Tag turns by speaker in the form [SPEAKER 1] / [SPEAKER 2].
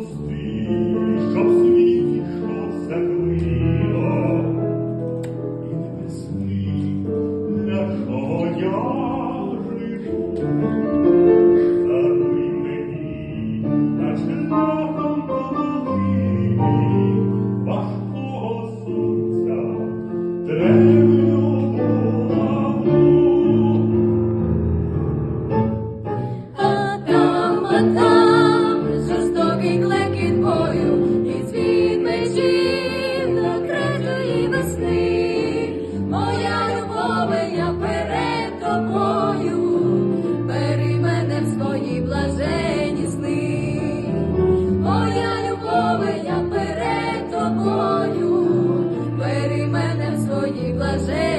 [SPEAKER 1] See.
[SPEAKER 2] Я перед тобою, бери мене в свої блажені сни, моя любове я перед тобою, бери мене в свої блажені.